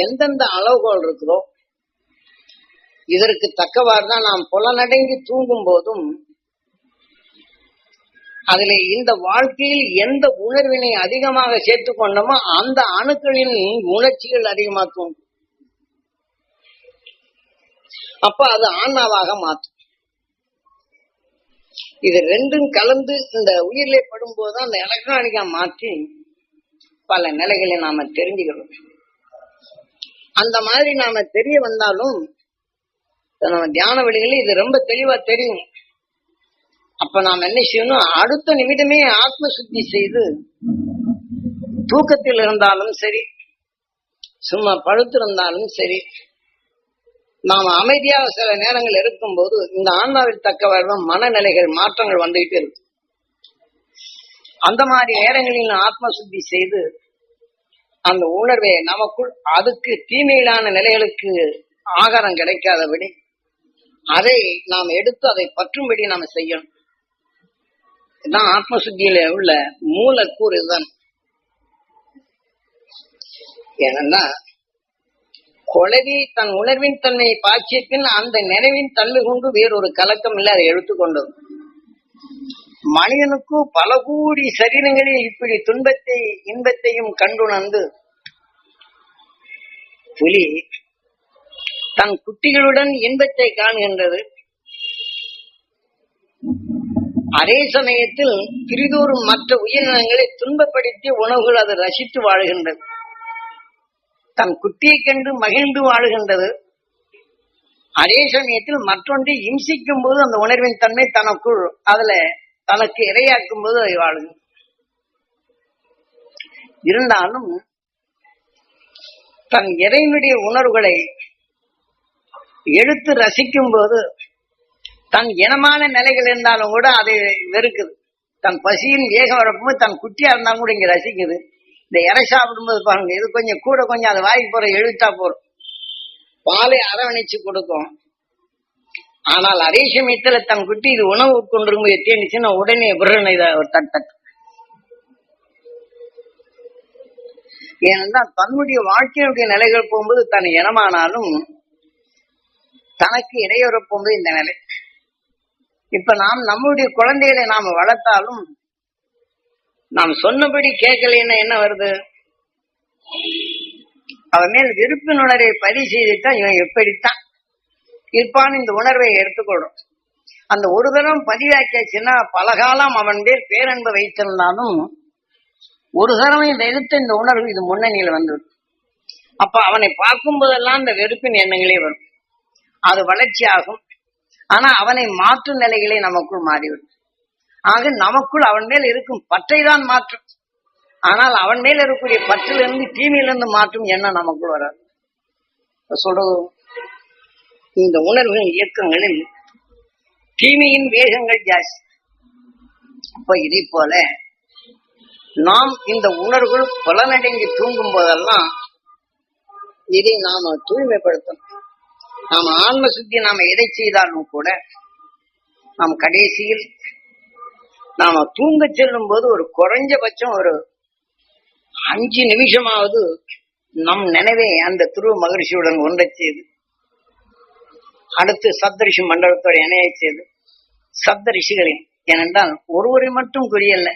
எந்தெந்த அளவுகோல் இருக்குதோ இதற்கு தக்கவாறு தான் நாம் புலனடங்கி தூங்கும் போதும் அதில் இந்த வாழ்க்கையில் எந்த உணர்வினை அதிகமாக சேர்த்து கொண்டோமோ அந்த அணுக்களின் உணர்ச்சிகள் அதிகமாக தூண்டும் அப்ப அது ஆன்மாவாக மாற்றும். இது ரெண்டும் கலந்து இந்த உயிரிலே படும்போது அந்த எலக்ட்ரானிக்கா மாற்றி பல நிலைகளை நாம தெரிஞ்சுக்கிறோம் அந்த மாதிரி நாம தெரிய வந்தாலும் நம்ம தியான வழிகளில் இது ரொம்ப தெளிவா தெரியும். அப்ப நாம் என்ன செய்யணும்? அடுத்த நிமிடமே ஆத்ம சுத்தி செய்து தூக்கத்தில் இருந்தாலும் சரி சும்மா படுத்திருந்தாலும் சரி நாம் அமைதியாக சில நேரங்கள் இருக்கும்போது இந்த ஆன்மாவில் தக்க மனநிலைகள் மாற்றங்கள் வந்துகிட்டு இருக்கும். அந்த மாதிரி நேரங்களில் ஆத்ம சுத்தி செய்து அந்த உணர்வை நமக்குள் அதுக்கு தீமையிலான நிலைகளுக்கு ஆகாரம் கிடைக்காதபடி அதை நாம் எடுத்து அதை பற்றும்படி நாம் செய்யணும். இதுதான் ஆத்ம சுத்தியில உள்ள மூலக்கூறு இதுதான். ஏனென்னா கொலவி தன் உணர்வின் தன்மையை பாய்ச்சிய பின் அந்த நினைவின் தன்மை கொண்டு வேறொரு கலக்கம் இல்லை அதை எடுத்துக்கொண்டது. மனிதனுக்கு பல கோடி சரீரங்களில் இப்படி துன்பத்தை இன்பத்தையும் கண்டுணர்ந்து புலி தன் குட்டிகளுடன் இன்பத்தை காண்கின்றது. அதே சமயத்தில் பிரிதோறும் மற்ற உயிரினங்களை துன்பப்படுத்தி உணவுகள் அது ரசித்து வாழுகின்றது. தன் குட்டியை கண்டு மகிழ்ந்து வாழுகின்றது. அதே சமயத்தில் மற்றொன்றை இம்சிக்கும் போது அந்த உணர்வின் தன்மை தனக்குள் அதுல தனக்கு இரையாக்கும் போது அதை இருந்தாலும் தன் இறைவனுடைய உணர்வுகளை எடுத்து ரசிக்கும் போது தன் இனமான நிலைகள் இருந்தாலும் கூட அதை வெறுக்குது. தன் பசியின் வேகம் வரப்பும் தன் குட்டியா இருந்தாலும் கூட இங்க ரசிக்குது. இந்த இறை சாப்பிடும்போது பாருங்க இது கொஞ்சம் கூட கொஞ்சம் அது வாய்க்கு போற எழுத்தா போறோம் பாலை அரவணைச்சு கொடுக்கும். ஆனால் அதே சமயத்துல தன் குட்டி இது உணவு உட்கொண்டிருக்கும் எத்தேனுச்சுன்னா உடனே விரனை இதை தட் தட். ஏனென்றால் தன்னுடைய வாழ்க்கையினுடைய நிலைகள் போகும்போது தன் இனமானாலும் தனக்கு இடையூற போகும்போது இந்த நிலை. இப்ப நாம் நம்முடைய குழந்தைகளை நாம் வளர்த்தாலும் நாம் சொன்னபடி கேட்கலைன்னா என்ன வருது? அவன் மேல் விருப்பினுணரை உணர்வை பதிவு செய்துட்டான் இவன் எப்படித்தான் இருப்பான்னு இந்த உணர்வை எடுத்துக்கொள்ளும் அந்த ஒரு தரம் பதிவாக்கியாச்சுன்னா பல காலம் அவன் பேர் பேரன்பு வைத்திருந்தாலும் ஒரு தரம் இதை எடுத்த இந்த உணர்வு இது முன்னணியில வந்துடும் அப்ப அவனை பார்க்கும் போதெல்லாம் இந்த வெறுப்பின் எண்ணங்களே வரும். அது வளர்ச்சி ஆகும் ஆனா அவனை மாற்றும் நிலைகளே நமக்குள் மாறிவிடும். ஆக நமக்குள் அவன் மேல் இருக்கும் பற்றை தான் மாற்றும். ஆனால் அவன் மேல் இருக்கக்கூடிய பற்றிலிருந்து தீமையிலிருந்து மாற்றும் எண்ணம் நமக்குள் வராது. சொல்றது இந்த உணர்வுகளின் இயக்கங்களில் தீமையின் வேகங்கள் ஜாஸ்தி. அப்ப இதை போல நாம் இந்த உணர்வுகள் புலனடங்கி தூங்கும் போதெல்லாம் இதை நாம தூய்மைப்படுத்தணும். நாம ஆன்ம சுத்தி நாம எதை செய்தாலும் கூட நாம் கடைசியில் நாம தூங்க செல்லும் போது ஒரு குறைஞ்சபட்சம் ஒரு அஞ்சு நிமிஷமாவது நம் நினைவே அந்த துருவ மகிழ்ச்சியுடன் ஒன்றை செய்து அடுத்து சப்தரிஷி மண்டலத்தோட இணைய செய்து சப்தரிஷிகளின் ஏனென்றால் ஒருவரை மட்டும் குறியல்ல.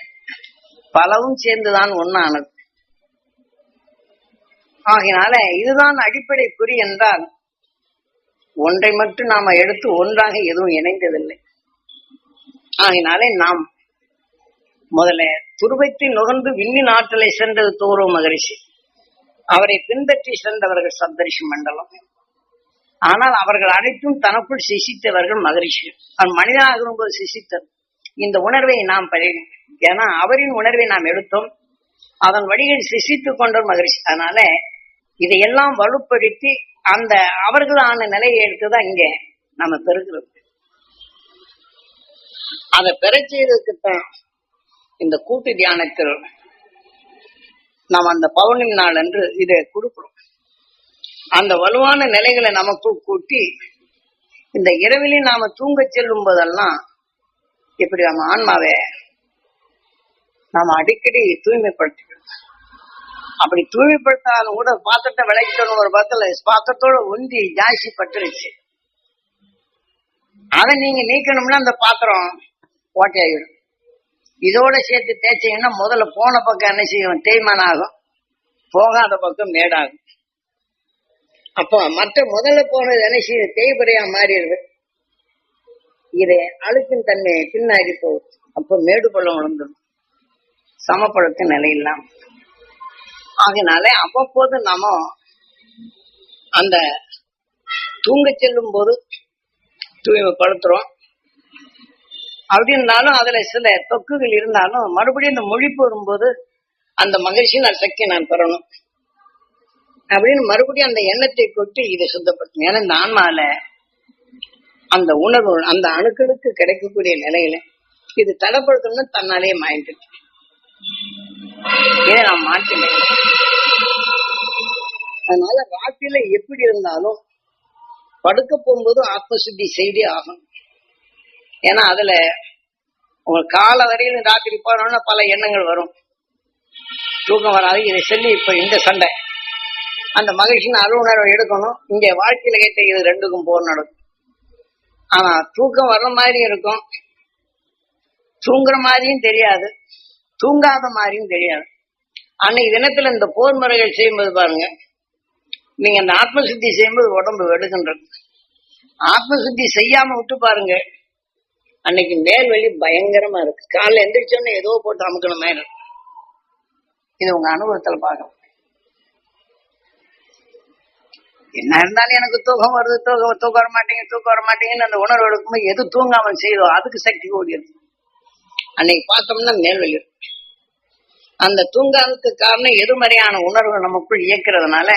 பலவும் சேர்ந்துதான் ஒன்னானது ஆகினால இதுதான் அடிப்படை குறி என்றால் ஒன்றை மட்டும் நாம எடுத்து ஒன்றாக எதுவும் இணைந்ததில்லை. ஆகினாலே நாம் முதல்ல துருவத்தை நுகர்ந்து விண்ணின் ஆற்றலை சென்றது தோரோ மகரிஷி. அவரை பின்பற்றி சென்றவர்கள் சப்தரிஷி மண்டலம். ஆனால் அவர்கள் அனைத்தும் தனக்குள் சிசித்தவர்கள் மகரிஷி அவன் மனிதனாக போது சிசித்தர் இந்த உணர்வை நாம் பழகும் ஏன்னா அவரின் உணர்வை நாம் எடுத்தோம். அதன் வழிகள் சிசித்துக் கொண்டோம் மகரிஷி. அதனால இதையெல்லாம் வலுப்படுத்தி அந்த அவர்களான நிலையை எடுத்துதான் இங்க நம்ம பெறுகிறோம். அதை பெற செய்ததுக்குத்தான் இந்த கூட்டு தியானத்தில் நாம் அந்த பௌர்ணமி நாள் அன்று இதை கொடுக்கிறோம். அந்த வலுவான நிலைகளை நமக்கு கூட்டி இந்த இரவிலே நாம தூங்க செல்லும் போதெல்லாம் இப்படி நம்ம ஆன்மாவை நாம அடிக்கடி தூய்மைப்படுத்திக்கணும். அப்படி தூய்மைப்படுத்தாலும் கூட பாத்திரத்தை விளைக்கணும் ஒரு பக்கத்துல பாத்திரத்தோட உந்தி ஜாஸ்தி பட்டுருச்சு. அதை நீங்க நீக்கணும்னா அந்த பாத்திரம் ஓட்டையாயிடும் இதோட சேர்த்து தேய்ச்சிங்கன்னா முதல்ல போன பக்கம் என்ன செய்யும்? தேய்மானம் ஆகும். போகாத பக்கம் மேடாகும். அப்போ மற்ற முதல்ல போனது என்ன தேய்பறையா மாறிடுது. இது அழுக்கின் தன்மை பின்னாடி போகுது. அப்போ மேடு பள்ளம் விழுந்துடும். சமப்படுத்த நிலை இல்லாம அதனால அவ்வப்போது நாம அந்த தூங்க செல்லும் போது தூய்மைப்படுத்துறோம் அப்படி இருந்தாலும் அதுல சில தொக்குகள் இருந்தாலும் மறுபடியும் இந்த மொழிப்பு வரும்போது அந்த மகிழ்ச்சியின் சக்தி நான் பெறணும். அப்படின்னு மறுபடியும் அந்த எண்ணத்தை கொட்டி இதை சுத்தப்படுத்தணும். ஏன்னா இந்த ஆன்மால அந்த உணர்வு அந்த அணுக்களுக்கு கிடைக்கக்கூடிய நிலையில இது தடப்படுத்தணும்னு தன்னாலேயே மாயிட்டு இதை நான் மாற்றினேன் அதனால ராத்திரில எப்படி இருந்தாலும் படுக்க போகும்போது ஆத்மசுத்தி செய்தே ஆகணும். ஏன்னா அதுல உங்க கால வரையிலும் ராத்திரி போனோம்னா பல எண்ணங்கள் வரும். தூக்கம் வராது. இதை சொல்லி இப்ப இந்த சண்டை. அந்த மகிழ்ச்சின்னு அலுவலரை எடுக்கணும். இங்க வாழ்க்கையில கேட்ட இது ரெண்டுக்கும் போர் நடக்கும். ஆனா தூக்கம் வர்ற மாதிரி இருக்கும். தூங்குற மாதிரியும் தெரியாது. தூங்காத மாதிரியும் தெரியாது. அன்னைக்கு தினத்துல இந்த போர் முறைகள் செய்யும்போது பாருங்க நீங்க அந்த ஆத்ம சுத்தி செய்யும்போது உடம்பு வெடுக்கின்றது ஆத்ம சுத்தி செய்யாம விட்டு பாருங்க அன்னைக்கு மேல் பயங்கரமா இருக்கு. காலைல எந்திரிச்சோன்னே ஏதோ போட்டு அமுக்கணும். மாதிரி இருக்கு. இது உங்க அனுபவத்துல பார்க்கலாம். என்ன இருந்தாலும் எனக்கு தூக்கம் வருது தூக்கம் தூக்கம் வர மாட்டேங்க தூக்கம் வர மாட்டேங்கன்னு அந்த உணர்வு எடுக்கும்போது எது தூங்காம செய்தோ அதுக்கு சக்தி ஓடியது அன்னைக்கு பார்த்தோம்னா மேல்வெளி. அந்த தூங்காததுக்கு காரணம் எதிர்மறையான உணர்வு நமக்குள் இயக்கிறதுனால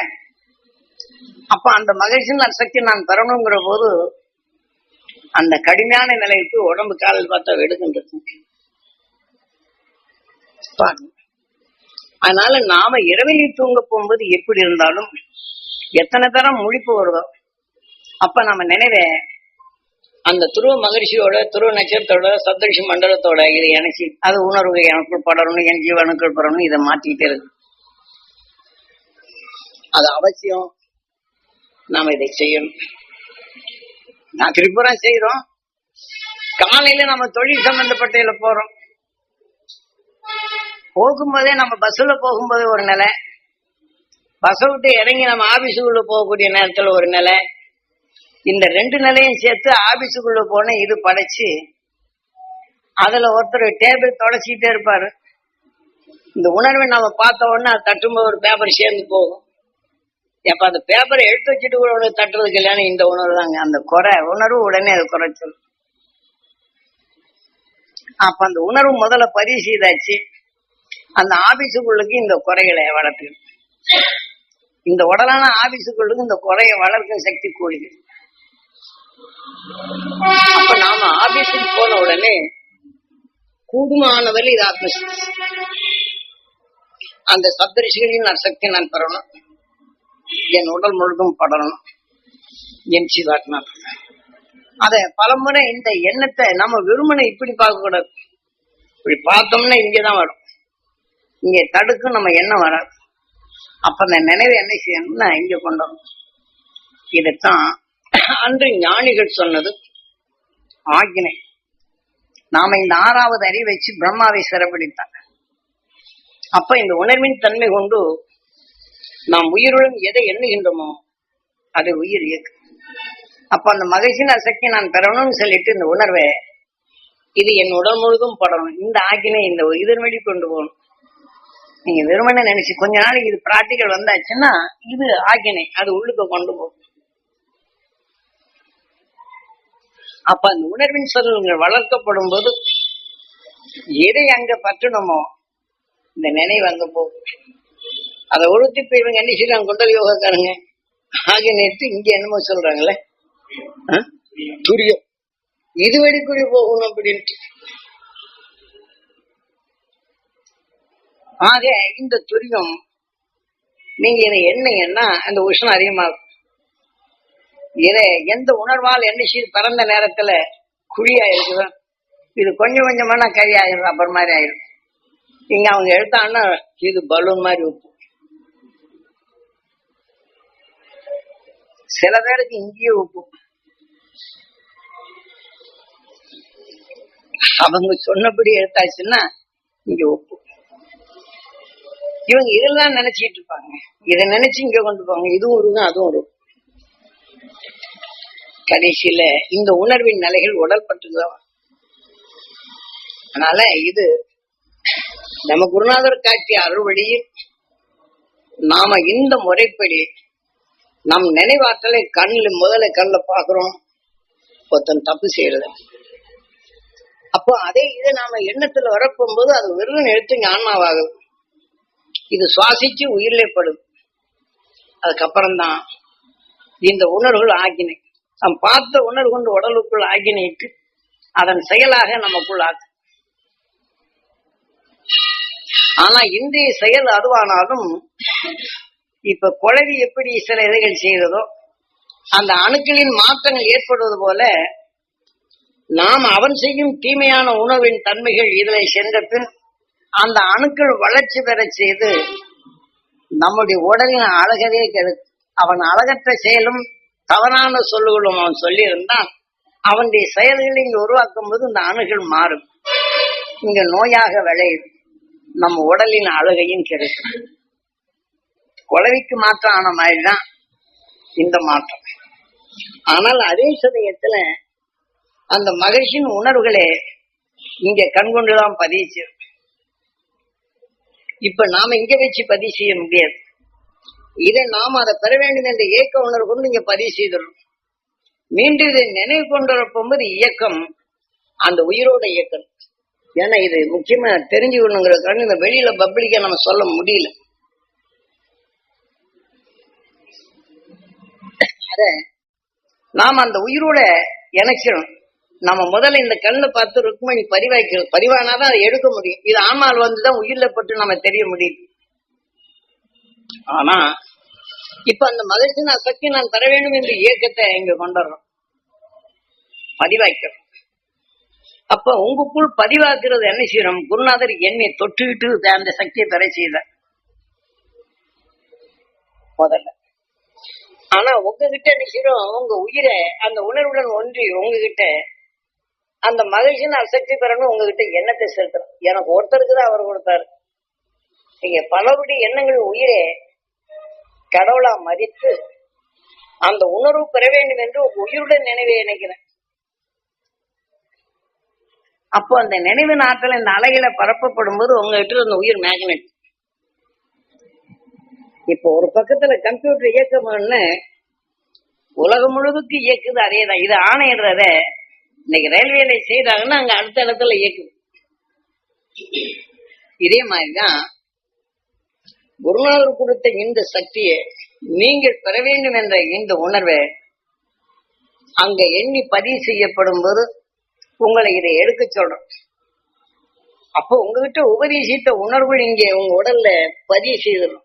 அப்ப அந்த மகிழ்ச்சியின் சக்தி நான் பெறணுங்கிற போது அந்த கடுமையான நிலைக்கு உடம்பு காலில் பார்த்தா வெடுக்கின்றது. பாருங்க. அதனால நாம இரவிலே தூங்க போகும்போது எப்படி இருந்தாலும் எத்தனை தரம் முழிப்பு வருதோ? அப்ப நம்ம நினைவே அந்த துருவ மகிழ்ச்சியோட துருவ நட்சத்திரத்தோட சப்தரிஷி மண்டலத்தோட இது இணைச்சி அது உணர்வு எனக்குள் படரணும் என் ஜீவனுக்குள் படணும் இதை மாத்திக்கிட்டே இருக்கு. அது அவசியம். நாம இதை செய்யணும். நான் திரிபுரா செய்யறோம் காலையில நம்ம தொழில் சம்பந்தப்பட்ட இதுல போறோம். போகும்போதே நம்ம பஸ்ல போகும்போது ஒரு நிலை. பஸ்ஸை விட்டு இறங்கி நம்ம ஆபீஸுக்குள்ள போகக்கூடிய நேரத்துல ஒரு நிலை. இந்த ரெண்டு நிலையும் சேர்த்து ஆபீஸுக்குள்ள போன இது படைச்சு அதுல ஒருத்தர் டேபிள் தொடச்சிக்கிட்டே இருப்பாரு. இந்த உணர்வை நம்ம பார்த்த உடனே அது தட்டும்போது ஒரு பேப்பர் சேர்ந்து போகும். எப்ப அந்த பேப்பரை எடுத்து வச்சுட்டு கூட உடனே தட்டுறதுக்கு இல்லைன்னு இந்த உணர்வு தாங்க அந்த குறை உணர்வு உடனே அது குறைச்சல் அப்ப அந்த உணர்வு முதல்ல பதிவு செய்தாச்சு அந்த ஆபீஸுக்குள்ளுக்கு இந்த குறைகளை வளர்த்து இந்த உடலான ஆபீஸுக்குள்ளுக்கு இந்த குறைய வளர்க்கும் சக்தி கூடுது அப்ப நாம ஆபீஸுக்கு போன உடனே கூடுமானவரை இது ஆத்மசக்தி அந்த சப்தரிஷிகளின் நான் சக்தி நான் பெறணும். என் உடல் முழுதும் படணும். என் சிவாத்மா அத பலமுறை இந்த எண்ணத்தை நம்ம வெறுமனை இப்படி பார்க்க கூடாது இப்படி பார்த்தோம்னா இங்கதான் வரும். இங்க தடுக்கும் நம்ம எண்ணம் வராது. அப்ப அந்த நினைவை என்ன செய்யணும்னா இங்க கொண்டு வரணும் இதைத்தான் அன்று ஞானிகள் சொன்னது. ஆக்கினை. நாம இந்த ஆறாவது அறிவை வச்சு பிரம்மாவை சிறப்பிடித்தாங்க. அப்ப இந்த உணர்வின் தன்மை கொண்டு நாம் உயிருடன் எதை எண்ணுகின்றோமோ அது உயிர் இயக்கு. அப்ப அந்த மகிழ்ச்சியின் சக்தி நான் பெறணும்னு சொல்லிட்டு இந்த உணர்வை இது என் உடல் முழுதும் படணும். இந்த ஆக்கினை இந்த இதன் வழி கொண்டு போகணும். நீங்க வெறுமனே நினைச்சு கொஞ்ச நாளைக்கு இது பிராக்டிக்கல் வந்தாச்சுன்னா இது ஆக்கினை அது உள்ளுக்கு கொண்டு போகும் அப்ப அந்த உணர்வின் சொல்லுங்கள் வளர்க்கப்படும் போது எதை அங்க பற்றணுமோ இந்த நினைவு அங்க போகும் அதை ஒழுத்தி இப்ப இவங்க என்ன செய்யறாங்க குண்டல் யோகாக்காரங்க? ஆகிய நேற்று இங்க என்னமோ சொல்றாங்களே? துரியம். இது வழிக்குடி போகணும் அப்படின்ட்டு. ஆக இந்த துரியம் நீங்க இதை என்னீங்கன்னா அந்த உஷ்ணம் அதிகமாகும். இதை எந்த உணர்வால் என்ன செய்து பறந்த நேரத்துல குழியா இருக்குதோ இது கொஞ்சம் கொஞ்சமான கறி ஆயிரும் அப்புறம் மாதிரி ஆயிரும் இங்க அவங்க எடுத்தாங்கன்னா இது பலூன் மாதிரி உப்பு. சில பேருக்கு இங்கேயே உப்பு. அவங்க சொன்னபடி எடுத்தாச்சுன்னா இங்க உப்பு. இவங்க இதெல்லாம் நினைச்சிட்டு இருப்பாங்க. இதை நினைச்சு இங்க கொண்டு போவாங்க. இதுவும் இருக்கும் அதுவும் இருக்கும் கடைசியில இந்த உணர்வின் நிலைகள் உடல் பட்டுதான் அதனால இது நம்ம குருநாதர் காட்டிய அருள் வழியில் நாம இந்த முறைப்படி நம் நினைவாற்றலை கண்ணுல முதல்ல கண்ணுல பாக்குறோம் ஒருத்தன் தப்பு செய்யறது. அப்போ அதே இது நாம எண்ணத்துல வரப்போகும்போது அது வெறும் எழுத்து ஞானமாவாகுது. இது சுவாசிச்சு உயிரிலே படும். அதுக்கப்புறம்தான் இந்த உணர்வுகள் ஆகினை. நாம் பார்த்த உணர்வு கொண்டு உடலுக்குள் ஆக்கினைக்கு அதன் செயலாக நமக்குள் ஆக்கு. ஆனா இன்றைய செயல் அதுவானாலும் இப்ப குழவி எப்படி சில இதைகள் செய்கிறதோ அந்த அணுக்களின் மாற்றங்கள் ஏற்படுவது போல நாம் அவன் செய்யும் தீமையான உணவின் தன்மைகள் இதில் சென்ற பின் அந்த அணுக்கள் வளர்ச்சி பெற செய்து நம்முடைய உடலின் அழகவே கெடுக்கும் அவன் அழகற்ற செயலும் தவறான சொல்லுகளும் அவன் சொல்லியிருந்தான். அவனுடைய செயல்களை இங்க உருவாக்கும் போது இந்த அணுகள் மாறும். இங்க நோயாக விளையும். நம்ம உடலின் அழகையும் கிடைக்கும். குழவிக்கு மாற்றம் ஆன மாதிரிதான் இந்த மாற்றம். ஆனால் அதே சமயத்துல அந்த மகிழ்ச்சியின் உணர்வுகளே இங்க கண்கொண்டுதான் பதிவு செய்யும். இப்ப நாம இங்க வச்சு பதிவு செய்ய முடியாது. இதை நாம அதை பெற வேண்டும் என்ற இயக்க உணர்வு கொண்டு இங்க பதிவு செய்திடணும் மீண்டும் இதை நினைவு கொண்டு இயக்கம் அந்த உயிரோட இயக்கம். ஏன்னா இது முக்கியமா தெரிஞ்சுக்கணுங்கிறதுக்காக இந்த வெளியில பப்ளிக்கா நம்ம சொல்ல முடியல. அத நாம் அந்த உயிரோட இணைச்சிடும் நம்ம முதல்ல இந்த கண்ணை பார்த்து ருக்மணி பரிவாய்க்கணும் பரிவானாதான் அதை எடுக்க முடியும். இது ஆன்மால் வந்துதான் உயிரில பட்டு நம்ம தெரிய முடியும் ஆனா இப்ப அந்த மகிழ்ச்சி நான் சக்தி நான் தர வேண்டும் என்ற இயக்கத்தை இங்க கொண்டுறோம் பதிவாய்க்கிறோம் அப்ப உங்களுக்குள் பதிவாக்குறது என்ன செய்யணும் குருநாதர் என்னை தொட்டுக்கிட்டு அந்த சக்தியை பெற செய்த. முதல்ல. ஆனா உங்ககிட்ட என்ன செய்யறோம் உங்க உயிரை அந்த உணர்வுடன் ஒன்றி உங்ககிட்ட அந்த மகிழ்ச்சின்னு அசக்தி பெறணும் உங்ககிட்ட எண்ணத்தை செலுத்தணும். எனக்கு ஒருத்தருக்கு தான் அவர் கொடுத்தாரு. நீங்க பலருடைய எண்ணங்கள் உயிரே. கடவுளா மதித்து அந்த உணர்வு பெற வேண்டும் என்று உயிருடன் நினைவை நினைக்கிறேன் அப்போ அந்த நினைவு நாட்கள் இந்த அலைகளை பரப்பப்படும் போது உங்ககிட்ட அந்த உயிர் மேக்னெட். இப்போ ஒரு பக்கத்துல கம்ப்யூட்டர் இயக்கம்னு உலகம் முழுவதுக்கு இயக்குது அதேதான். இது ஆணையிடுறத. இன்னைக்கு ரயில்வேல செய்யறாங்கன்னா அங்க அடுத்த இடத்துல இயக்குது. இதே மாதிரிதான் குருநாதர் கொடுத்த இந்த சக்தியை நீங்கள் பெற வேண்டும் என்ற இந்த உணர்வை அங்க எண்ணி பதிவு செய்யப்படும் போது உங்களை இதை எடுக்க சொல்றோம். அப்போ உங்ககிட்ட உபதேசித்த உணர்வு இங்கே உங்க உடல்ல பதிவு செய்திடும்.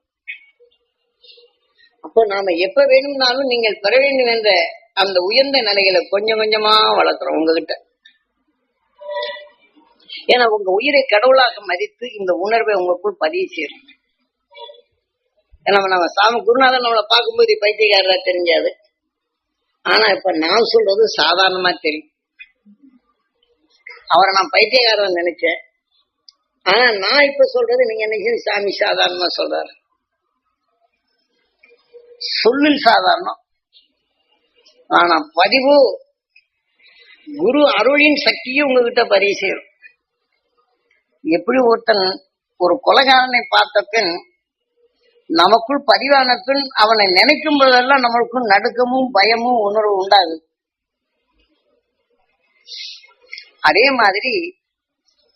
அப்போ நாம எப்ப வேணும்னாலும் நீங்கள் பெற வேண்டும் என்ற அந்த உயர்ந்த நிலையில கொஞ்சம் கொஞ்சமா வளர்க்குறோம் உங்ககிட்ட. ஏன்னா உங்க உயிரை கடவுளாக மதித்து இந்த உணர்வை உங்களுக்குள் பதிவு செய்யணும் ஏன்னா நம்ம சாமி குருநாதன் நம்மளை பார்க்கும்போது பைத்தியக்காரரா தெரிஞ்சாது ஆனா இப்ப நான் சொல்றது சாதாரணமா தெரியும். அவரை நான் பைத்தியக்காரன் நினைச்சேன். ஆனா நான் இப்ப சொல்றது நீங்க நினைச்சு சாமி சாதாரணமா சொல்றாரு. சொல்லில் சாதாரணம். ஆனா பதிவு குரு அருளின் சக்தியும் உங்ககிட்ட பதிவு எப்படி ஒருத்தன் ஒரு கொலகாரனை பார்த்த பின் நமக்குள் பதிவான பின் அவனை நினைக்கும் போதெல்லாம் நம்மளுக்குள் நடுக்கமும் பயமும் உணர்வு உண்டாது அதே மாதிரி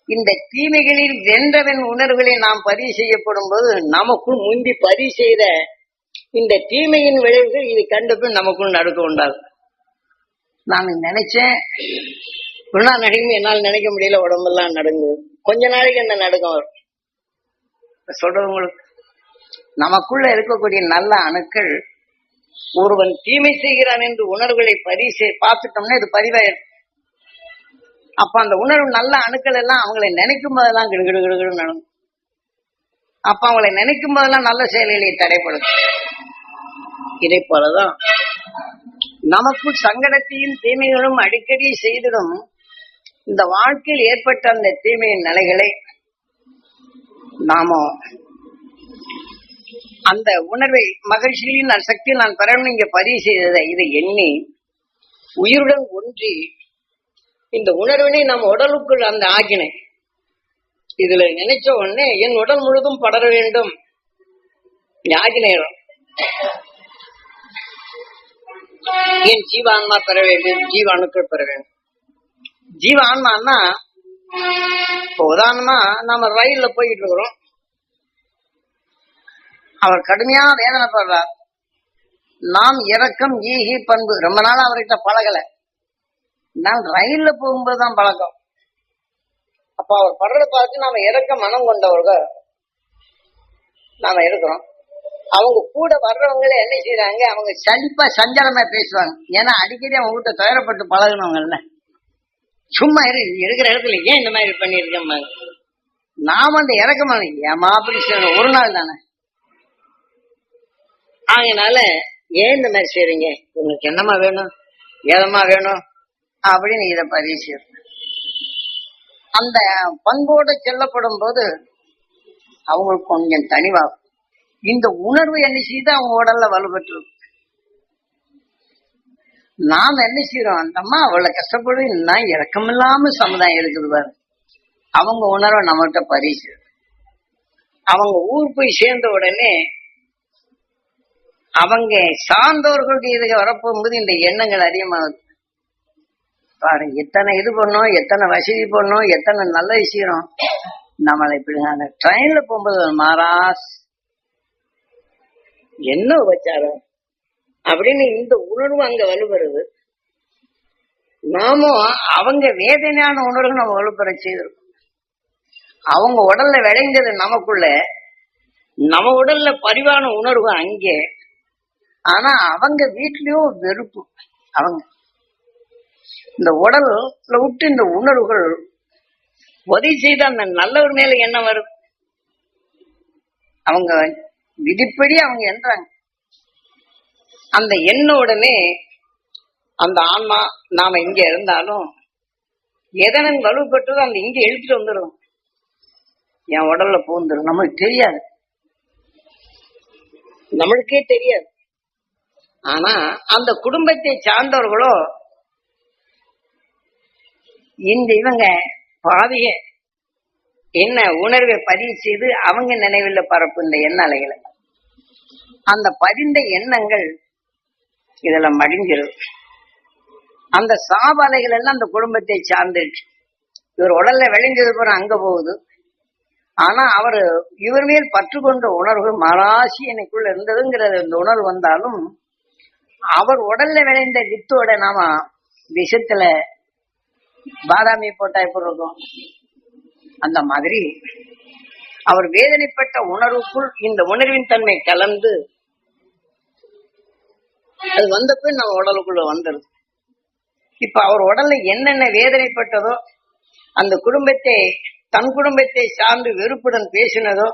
இந்த தீமைகளில் வென்றவன் உணர்வுகளை நாம் பதிவு செய்யப்படும் போது நமக்குள் முந்தி பதிவு செய்த இந்த தீமையின் விளைவுகள் இது கண்ட நமக்குள் நடுக்க உண்டாகும். நான் நினைச்சேன் ஒன்னா நடுங்கும் என்னால் நினைக்க முடியல உடம்பெல்லாம் நடுங்குது. கொஞ்ச நாளைக்கு அந்த நடுக்கம் வரும் சொல்றவங்களுக்கு நமக்குள்ள இருக்கக்கூடிய நல்ல அணுக்கள் ஒருவன் தீமை செய்கிறான் என்று உணர்வுகளை பரிசு பார்த்துட்டோம்னா இது பதிவாயிடும் அப்ப அந்த உணர்வு நல்ல அணுக்கள் எல்லாம் அவங்களை நினைக்கும் போதெல்லாம் கிடுகிடு கிடுகிடு நடக்கும். அப்ப அவங்களை நினைக்கும் போதெல்லாம் நல்ல செயல்களை தடைப்படுத்தும் இதை போலதான் நமக்குள் சங்கடத்தையும் தீமைகளும் அடிக்கடி செய்திடும். இந்த வாழ்க்கையில் ஏற்பட்ட அந்த தீமையின் நிலைகளை நாம அந்த உணர்வை மகிழ்ச்சியின் நான் சக்தியை நான் பெறணும் இங்க பதிவு செய்ததை இதை எண்ணி உயிருடன் ஒன்றி இந்த உணர்வினை நம் உடலுக்குள் அந்த ஆக்கினை இதுல நினைச்ச உடனே என் உடல் முழுதும் படர வேண்டும். ஆகினேரம் என் ஜீவான்மா பெற வேண்டும்? ஜீவாணுக்கள் பெற வேண்டும். ஜீவான்மான்னா இப்போ உதாரணமா நம்ம ரயில்ல போயிட்டு இருக்கிறோம் அவர் கடுமையான வேதனைப்படுறார் நாம் இறக்கம் ஈகி பண்பு. ரொம்ப நாள் அவர்கிட்ட பழகல. நான் ரயில்ல போகும்போது தான் பழக்கம். அப்ப அவர் படுறத பார்த்து நாம இறக்க மனம் கொண்டவர்கள். நாம இருக்கிறோம். அவங்க கூட வர்றவங்களே என்ன செய்யறாங்க அவங்க சலிப்பா சஞ்சலமா பேசுவாங்க. ஏன்னா அடிக்கடி அவங்க கிட்ட துயரப்பட்டு பழகினவங்கல்ல. சும்மா இரு இருக்கிற இடத்துல ஏன் இந்த மாதிரி பண்ணிருக்கேன் நாம அந்த இறக்கமான ஏமா அப்படி செய்யணும் ஒரு நாள் தானே. அதனால ஏன் இந்த மாதிரி செய்றீங்க? உங்களுக்கு என்னமா வேணும்? ஏதமா வேணும்? அப்படின்னு இதை பதிவு செய்யறோம் அந்த பங்கோடு செல்லப்படும் போது அவங்களுக்கு கொஞ்சம் தனிவாகும். இந்த உணர்வு என்ன செய்து அவங்க உடல்ல வலுப்பட்டு நாம் என்ன செய்யறோம் அந்த அம்மா அவ்வளவு கஷ்டப்படும் இன்னும் இறக்கமில்லாம சமுதாயம் இருக்குது பாரு. அவங்க உணர்வை நம்மகிட்ட பரிசு. அவங்க ஊர் போய் சேர்ந்த உடனே அவங்க சார்ந்தவர்களுடைய இதுக்கு வரப்போகும்போது இந்த எண்ணங்கள் அதிகமாகுது. பாரு எத்தனை இது பண்ணோம் எத்தனை வசதி பண்ணோம் எத்தனை நல்ல விஷயம். நம்மளை இப்படி அந்த ட்ரெயின்ல போகும்போது மாறாஸ் என்ன உபச்சாரம்? அப்படின்னு இந்த உணர்வு அங்க வலுப்படுது நாமும் அவங்க வேதனையான உணர்வு நம்ம வலுப்பெற செய்திருக்கோம். அவங்க உடல்ல விளைஞ்சது நமக்குள்ள நம்ம உடல்ல பரிவான உணர்வு அங்கே. ஆனா அவங்க வீட்லயும் வெறுப்பு. அவங்க இந்த உடல்ல விட்டு இந்த உணர்வுகள் உதவி செய்த அந்த நல்லவர் மேல என்ன வரும். அவங்க விதிப்படி அவங்க என்றாங்க அந்த எண்ண உடனே அந்த ஆன்மா நாம இங்க இருந்தாலும் எதனன் வலுப்பட்டதோ அந்த இங்க இழுத்துட்டு வந்துடும் என் உடல்ல பூந்துடும் நமக்கு தெரியாது. நம்மளுக்கே தெரியாது. ஆனா அந்த குடும்பத்தை சார்ந்தவர்களோ இந்த இவங்க பாவிய என்ன உணர்வை பதிவு செய்து அவங்க நினைவில் பரப்பு இந்த எண்ண அலைகளை. அந்த பதிந்த எண்ணங்கள் இதுல மடிஞ்சிடும் அந்த சாப அலைகள் எல்லாம் அந்த குடும்பத்தை சார்ந்துருச்சு. இவர் உடல்ல விளைஞ்சது போற அங்க போகுது. ஆனா அவர் இவர் மேல் பற்று கொண்ட உணர்வு மராசி எனக்குள்ள இருந்ததுங்கிறது இந்த உணர்வு வந்தாலும் அவர் உடல்ல விளைந்த வித்தோட நாம விஷத்துல பாதாமி போட்டா எப்படி இருக்கும்? அந்த மாதிரி அவர் வேதனைப்பட்ட உணர்வுக்குள் இந்த உணர்வின் தன்மை கலந்து அது வந்த பின் நம்ம உடலுக்குள்ள வந்துருது. இப்ப அவர் உடல்ல என்னென்ன வேதனைப்பட்டதோ அந்த குடும்பத்தை தன் குடும்பத்தை சார்ந்து வெறுப்புடன் பேசினதோ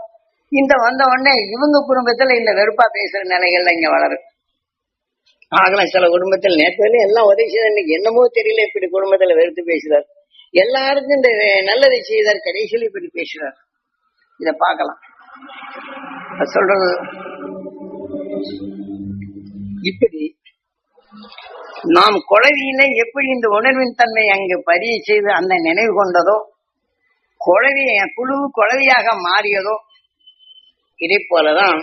இந்த வந்த உடனே இவங்க குடும்பத்துல இந்த வெறுப்பா பேசுற நிலைகள்ல இங்க வளரும் ஆகலாம் சில குடும்பத்தில் நேற்று எல்லாம் உதவி செய்தார். இன்னைக்கு என்னமோ தெரியல இப்படி குடும்பத்துல வெறுத்து பேசுறார் எல்லாருக்கும் இந்த நல்லதை செய்தார் கடைசியில் இப்படி பேசுறார். இத பார்க்கலாம். சொல்றது இப்படி நாம் குழவியில எப்படி இந்த உணர்வின் தன்மை அங்கு பதிவு செய்து அந்த நினைவு கொண்டதோ குழவி குழு குழவியாக மாறியதோ இதே போலதான்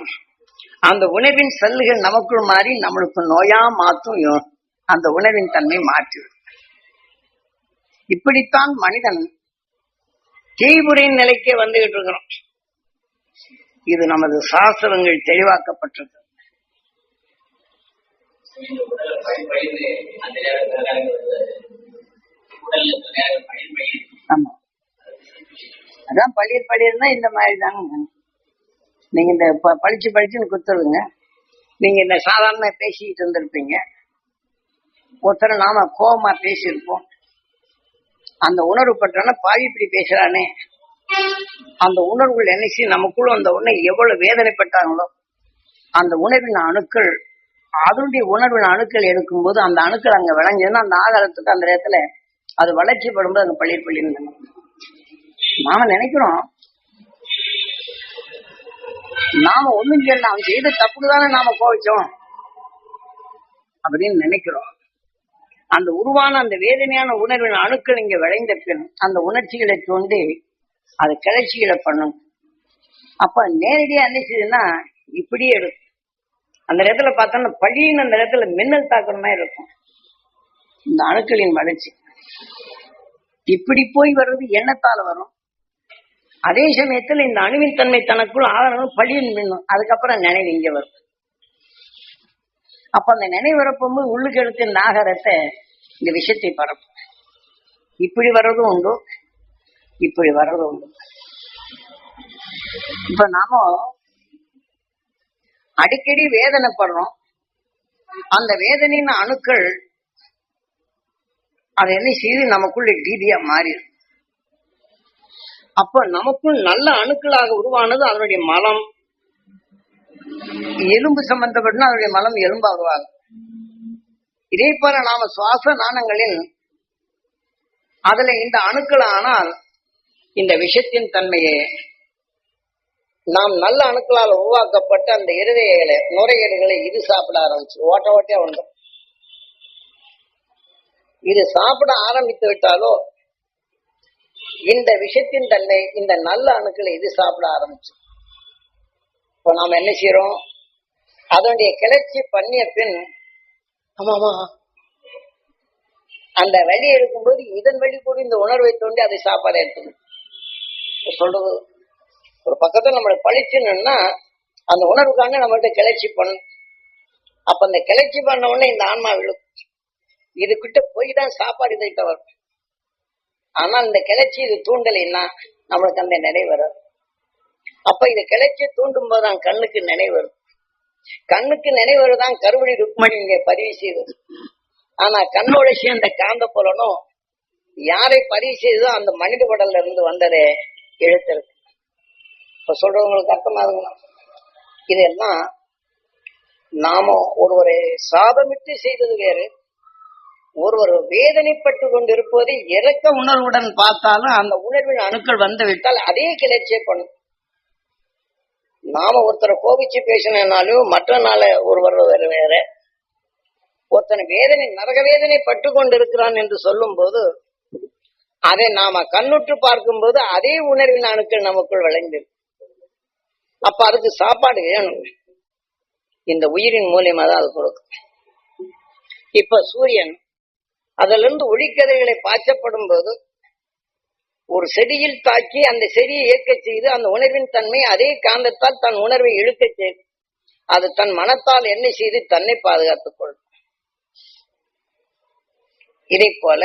அந்த உணவின் செல்லுகள் நமக்குள் மாறி நம்மளுக்கு நோயா மாத்தும் யோ- அந்த உணவின் தன்மை மாற்றிவிடும் இப்படித்தான் மனிதன் தீபுரையின் நிலைக்கே வந்துகிட்டு இருக்கிறோம் இது நமது சாஸ்திரங்கள் தெளிவாக்கப்பட்டிருக்கு ஆமா. அதான் பள்ளியர் பள்ளியர்னா இந்த மாதிரி தாங்க நீங்க இந்த ப- படிச்சு படிச்சுன்னு கொடுத்துருங்க நீங்க இந்த சாதாரண பேசிக்கிட்டு இருந்திருப்பீங்க. ஒருத்தர் நாம கோபமா பேசியிருப்போம். அந்த உணர்வு பற்றோன்னா பாவி இப்படி பேசுறானே. அந்த உணர்வுகள் நினைச்சு நமக்குள்ள அந்த உடனே எவ்வளவு வேதனைப்பட்டாங்களோ அந்த உணர்வின் அணுக்கள் அதனுடைய உணர்வின் அணுக்கள் எடுக்கும் போது அந்த அணுக்கள் அங்க விளைஞ்சதுன்னா அந்த ஆதாரத்துக்கு அந்த இடத்துல அது வளர்ச்சி படும்போது அங்க பள்ளி பள்ளின்னு நாம நினைக்கிறோம் நாம ஒண்ணும் செய்யல. அவன் செய்த தப்புதானே நாம கோவிச்சோம் அப்படின்னு நினைக்கிறோம். அந்த உருவான அந்த வேதனையான உணர்வின் அணுக்கள் இங்க விளைந்த பின் அந்த உணர்ச்சிகளை தோண்டி அது கிளர்ச்சிகளை பண்ணும். அப்ப நேரடியா என்ன செய்யுதுன்னா இப்படியே இருக்கும். அந்த இடத்துல பார்த்தோம்னா பழியின் அந்த இடத்துல மின்னல் தாக்குற மாதிரி இருக்கும். இந்த அணுக்களின் வளர்ச்சி. இப்படி போய் வர்றது எண்ணத்தால வரும்? அதே சமயத்துல இந்த அணுவின் தன்மை தனக்குள் ஆதரவு பழியின் மின்னும். அதுக்கப்புறம் நினைவு இங்க வரும். அப்ப அந்த நினைவு வரப்போகும்போது உள்ளுக்கு எடுத்த இந்த இந்த விஷயத்தை பரப்பும். இப்படி வர்றதும் உண்டு. இப்படி வர்றதும் உண்டு. இப்ப நாம அடிக்கடி வேதனைப்படுறோம். அந்த வேதனையின் அணுக்கள் அது என்ன செய்து நமக்குள்ள டீதியா மாறிடும். அப்ப நமக்குள் நல்ல அணுக்களாக உருவானது அதனுடைய மலம். எலும்பு சம்பந்தப்பட்ட அதனுடைய மலம் எலும்பா உருவாகும். இதே போல நாம சுவாச நாணங்களில் அதுல இந்த அணுக்கள் ஆனால் இந்த விஷத்தின் தன்மையை நாம் நல்ல அணுக்களால் உருவாக்கப்பட்ட அந்த இருதயங்களை நுரையீடுகளை இது சாப்பிட ஆரம்பிச்சு ஓட்ட ஓட்டையா வந்துடும் இது சாப்பிட ஆரம்பித்து விட்டாலோ இந்த விஷத்தின் தன்னை இந்த நல்ல அணுக்களை இது சாப்பிட ஆரம்பிச்சு. இப்போ நாம என்ன செய்யறோம் அதனுடைய கிளர்ச்சி பண்ணிய பின் ஆமாமா அந்த வழி எடுக்கும்போது இதன் வழி கூட இந்த உணர்வை தோண்டி அதை சாப்பாடு எடுத்துக்கணும். சொல்றது ஒரு பக்கத்தில் நம்மளை பழிச்சுன்னா அந்த உணர்வுக்காக நம்மகிட்ட கிளர்ச்சி பண்ணும். அப்ப அந்த கிளர்ச்சி பண்ண உடனே இந்த ஆன்மா விழுக்கும் இதுகிட்ட போய் தான் சாப்பாடு இதை வரும். ஆனா இந்த கிளர்ச்சி இது தூண்டலைன்னா நம்மளுக்கு அந்த நினைவு வரும் அப்ப இந்த கிளர்ச்சி தூண்டும் போதுதான் கண்ணுக்கு நினைவு வரும். கண்ணுக்கு நினைவு வருதான் கருவடி ருக்மணி இங்க பதிவு செய்தது. ஆனா கண்ணோட சேர்ந்த காந்த புலனும் யாரை பதிவு செய்ததோ அந்த மனித உடல்ல இருந்து வந்ததே எழுத்திருக்கு இப்ப சொல்றவங்களுக்கு அர்த்தமாகுங்களா இதெல்லாம் நாம ஒருவரை சாதமிட்டு செய்தது வேறு ஒருவர் வேதனைப்பட்டு கொண்டிருப்பது இறக்க உணர்வுடன் பார்த்தாலும் அந்த உணர்வின் அணுக்கள் வந்து விட்டால் அதே கிளர்ச்சியை பண்ணும் நாம ஒருத்தரை கோபிச்சு பேசினாலும் மற்ற நாள ஒருவர் வேற வேற. ஒருத்தன் வேதனை நரக வேதனை பட்டு கொண்டிருக்கிறான் என்று சொல்லும் போது அதை நாம கண்ணுற்று பார்க்கும்போது அதே உணர்வின் அணுக்கள் நமக்குள் விளைந்து அப்ப அதுக்கு சாப்பாடு வேணும். இந்த உயிரின் மூலியமா தான் அது கொடுக்கும். இப்ப சூரியன் அதுல இருந்து ஒளிக்கதிர்களை பாய்ச்சப்படும் போது ஒரு செடியில் தாக்கி அந்த செடியை இயக்க செய்து அந்த உணர்வின் தன்மை அதே காந்தத்தால் தன் உணர்வை இழுக்க செய்து அது தன் மனத்தால் என்ன செய்து தன்னை பாதுகாத்துக் கொள்ளும். இதை போல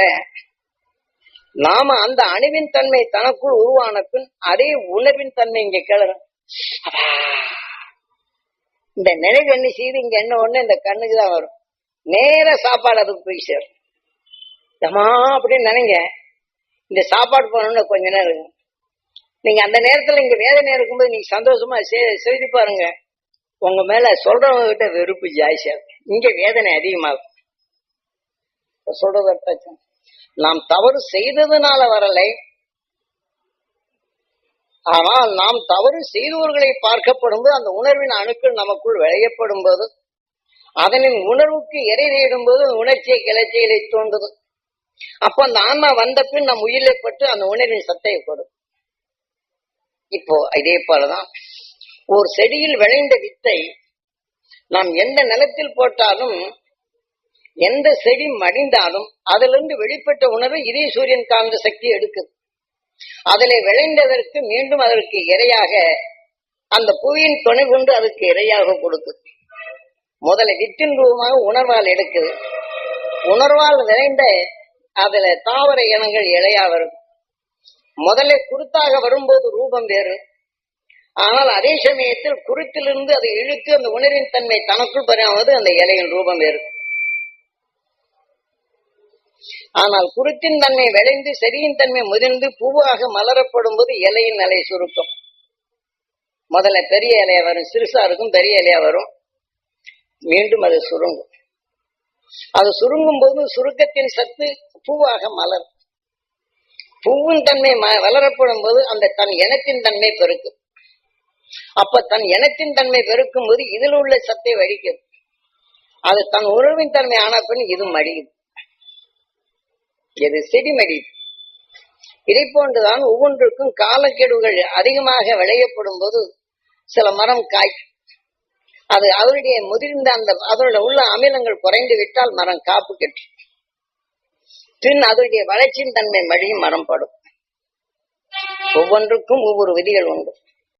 நாம அந்த அணுவின் தன்மை தனக்குள் உருவான பின் அதே உணர்வின் தன்மை இங்க கிளறும் இந்த நினைவு என்ன செய்து இங்க என்ன ஒண்ணு இந்த கண்ணுக்கு தான் வரும். நேர சாப்பாடு அதுக்கு போய் சேரும். ஏம்மா அப்படின்னு நினைங்க. இந்த சாப்பாடு போனோம்னு கொஞ்ச நேரம் இருக்கும் நீங்க அந்த நேரத்துல இங்க வேதனை இருக்கும்போது நீங்க சந்தோஷமா செய்தி செய்து பாருங்க. உங்க மேல சொல்றவங்க கிட்ட வெறுப்பு ஜாஸ்தியா இருக்கும் இங்க வேதனை அதிகமாகும். சொல்றது நாம் தவறு செய்ததுனால வரலை. ஆனால் நாம் தவறு செய்தவர்களை பார்க்கப்படும் போது அந்த உணர்வின் அணுக்கள் நமக்குள் விளையப்படும் போது அதனின் உணர்வுக்கு எரை தேடும் போது உணர்ச்சியை கிளர்ச்சிகளை தோன்றுது அப்போ அந்த ஆன்மா வந்த பின் நம் உயிரிலே பட்டு அந்த உணர்வின் சத்தை கொடு. இப்போ இதே போலதான் ஒரு செடியில் விளைந்த வித்தை நாம் எந்த நிலத்தில் போட்டாலும் எந்த செடி மடிந்தாலும் அதிலிருந்து வெளிப்பட்ட உணர்வு இதே சூரியன் காந்த சக்தி எடுக்குது அதிலே விளைந்ததற்கு மீண்டும் அதற்கு இரையாக அந்த புவியின் துணை கொண்டு அதுக்கு இரையாக கொடுக்குது முதல்ல வித்தின் ரூபமாக உணர்வால் எடுக்குது. உணர்வால் விளைந்த அதுல தாவர இனங்கள் இலையா வரும். முதல்ல குருத்தாக வரும்போது ரூபம் வேறு. ஆனால் அதே சமயத்தில் குருத்திலிருந்து அதை இழுத்து அந்த உணர்வின் தன்மை தனக்குள் பெறாவது அந்த இலையின் ரூபம் வேறு. ஆனால் குருத்தின் தன்மை விளைந்து செடியின் தன்மை முதிர்ந்து பூவாக மலரப்படும் போது இலையின் நிலை சுருக்கம். முதல்ல பெரிய இலையா வரும் சிறுசா இருக்கும் பெரிய இலையா வரும். மீண்டும் அது சுருங்கும். அது சுருங்கும் போது சுருக்கத்தின் சத்து பூவாக மலர். பூவின் தன்மை வளரப்படும் போது அந்த தன் இனத்தின் தன்மை பெருக்கும். அப்ப தன் இனத்தின் தன்மை பெருக்கும் போது இதில் உள்ள சத்தை வடிக்கும் அது தன் உறவின் தன்மை ஆன பின் இது மடியும். இது செடி மடியும் இதை போன்றுதான் ஒவ்வொன்றுக்கும் காலக்கெடுகள் அதிகமாக விளையப்படும் போது சில மரம் காய்க்கும் அது அவருடைய முதிர்ந்த அந்த அதனுடைய உள்ள அமிலங்கள் குறைந்து விட்டால் மரம் காப்பு கெட்டு. பின் அதனுடைய வளர்ச்சியின் தன்மை மடியும் மரம் படும். ஒவ்வொன்றுக்கும் ஒவ்வொரு விதிகள் உண்டு.